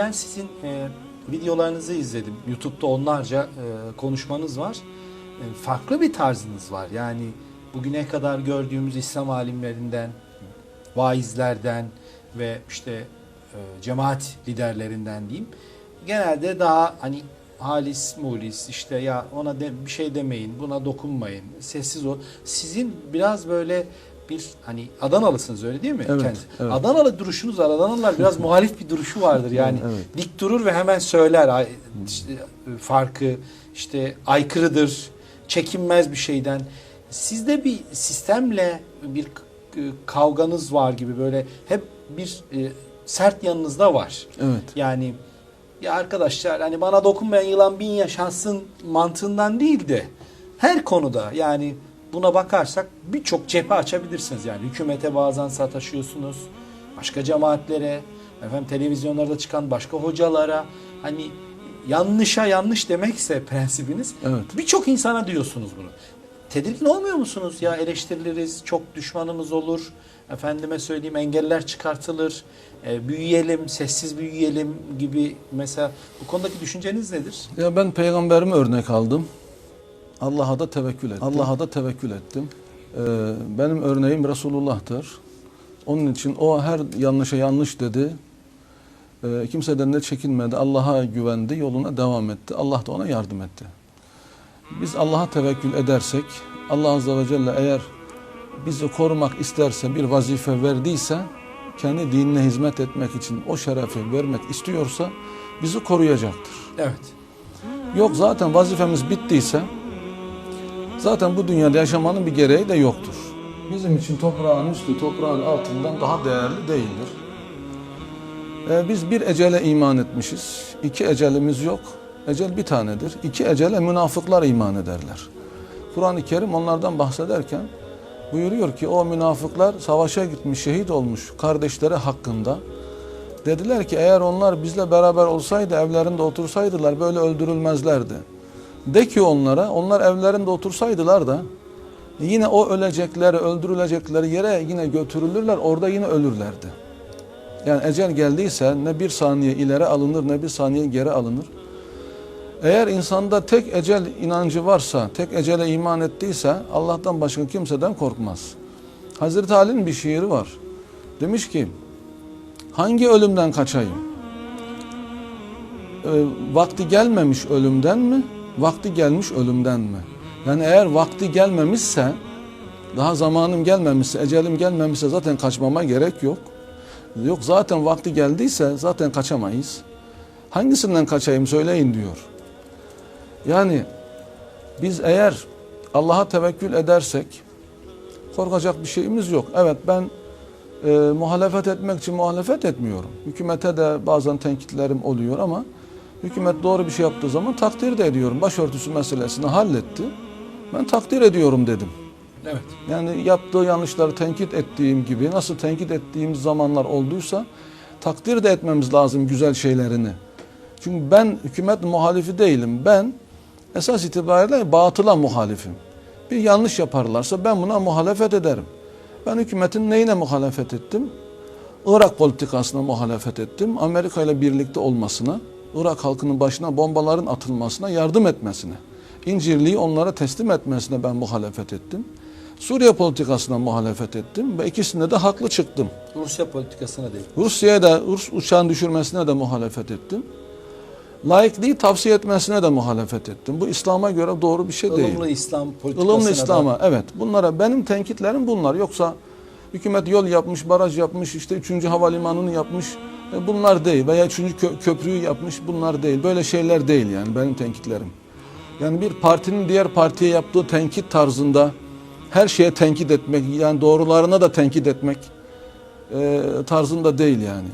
ben sizin e, videolarınızı izledim. YouTube'da onlarca e, konuşmanız var. E, farklı bir tarzınız var. Yani bugüne kadar gördüğümüz İslam alimlerinden, vaizlerden ve işte e, cemaat liderlerinden diyeyim. Genelde daha hani halis mulis işte ya ona de, bir şey demeyin, buna dokunmayın, sessiz ol. Sizin biraz böyle bir hani Adanalısınız öyle değil mi? Evet, Kendisi? evet. Adanalı duruşunuz var. Adanalılar biraz muhalif bir duruşu vardır yani. Evet. Dik durur ve hemen söyler işte, e, farkı işte aykırıdır, çekinmez bir şeyden. Sizde bir sistemle bir e, kavganız var gibi böyle hep bir e, sert yanınızda var. Evet. Yani ya arkadaşlar hani bana dokunmayan yılan bin yaşansın mantığından değil de her konuda yani buna bakarsak birçok cephe açabilirsiniz yani hükümete bazen sataşıyorsunuz başka cemaatlere efendim televizyonlarda çıkan başka hocalara hani yanlışa yanlış demekse prensibiniz Evet. birçok insana diyorsunuz bunu. Tedirgin olmuyor musunuz? Ya eleştiriliriz, çok düşmanımız olur. Efendime söyleyeyim engeller çıkartılır. E, büyüyelim, sessiz büyüyelim gibi mesela bu konudaki düşünceniz nedir? Ya ben peygamberimi örnek aldım. Allah'a da tevekkül ettim. Allah'a da tevekkül ettim. Ee, benim örneğim Resulullah'tır. Onun için o her yanlışa yanlış dedi. Ee, kimseden de çekinmedi. Allah'a güvendi, yoluna devam etti. Allah da ona yardım etti. Biz Allah'a tevekkül edersek, Allah Azze ve Celle eğer bizi korumak isterse, bir vazife verdiyse, kendi dinine hizmet etmek için o şerefi vermek istiyorsa bizi koruyacaktır. Evet. Yok zaten vazifemiz bittiyse zaten bu dünyada yaşamanın bir gereği de yoktur. Bizim için toprağın üstü toprağın altından daha değerli değildir. Ee, biz bir ecele iman etmişiz. İki ecelimiz yok. Ecel bir tanedir. İki ecele münafıklar iman ederler. Kur'an-ı Kerim onlardan bahsederken buyuruyor ki o münafıklar savaşa gitmiş, şehit olmuş kardeşleri hakkında Dediler ki eğer onlar bizle beraber olsaydı evlerinde otursaydılar böyle öldürülmezlerdi. De ki onlara onlar evlerinde otursaydılar da yine o ölecekleri öldürülecekleri yere yine götürülürler orada yine ölürlerdi. Yani ecel geldiyse ne bir saniye ileri alınır ne bir saniye geri alınır. Eğer insanda tek ecel inancı varsa, tek ecele iman ettiyse Allah'tan başka kimseden korkmaz. Hazreti Ali'nin bir şiiri var. Demiş ki Hangi ölümden kaçayım? Ee, vakti gelmemiş ölümden mi? Vakti gelmiş ölümden mi? Yani eğer vakti gelmemişse, daha zamanım gelmemişse, ecelim gelmemişse zaten kaçmama gerek yok. Yok zaten vakti geldiyse zaten kaçamayız. Hangisinden kaçayım söyleyin diyor. Yani biz eğer Allah'a tevekkül edersek korkacak bir şeyimiz yok. Evet ben e, muhalefet etmek için muhalefet etmiyorum. Hükümete de bazen tenkitlerim oluyor ama hükümet doğru bir şey yaptığı zaman takdir de ediyorum. Başörtüsü meselesini halletti. Ben takdir ediyorum dedim. Evet. Yani yaptığı yanlışları tenkit ettiğim gibi nasıl tenkit ettiğimiz zamanlar olduysa takdir de etmemiz lazım güzel şeylerini. Çünkü ben hükümet muhalifi değilim. Ben esas itibariyle batıla muhalifim. Bir yanlış yaparlarsa ben buna muhalefet ederim. Ben hükümetin neyine muhalefet ettim? Irak politikasına muhalefet ettim. Amerika ile birlikte olmasına, Irak halkının başına bombaların atılmasına yardım etmesine, İncirliği onlara teslim etmesine ben muhalefet ettim. Suriye politikasına muhalefet ettim ve ikisinde de haklı çıktım. Rusya politikasına değil. Rusya'ya da Rus uçağın düşürmesine de muhalefet ettim. Laikliği tavsiye etmesine de muhalefet ettim. Bu İslam'a göre doğru bir şey değil. Ilımlı İslam politikasına Ilımlı da- İslam'a evet. Bunlara benim tenkitlerim bunlar. Yoksa hükümet yol yapmış, baraj yapmış, işte 3. havalimanını yapmış. e, Bunlar değil. Veya 3. kö- köprüyü yapmış. Bunlar değil. Böyle şeyler değil yani benim tenkitlerim. Yani bir partinin diğer partiye yaptığı tenkit tarzında her şeye tenkit etmek, yani doğrularına da tenkit etmek e, tarzında değil yani.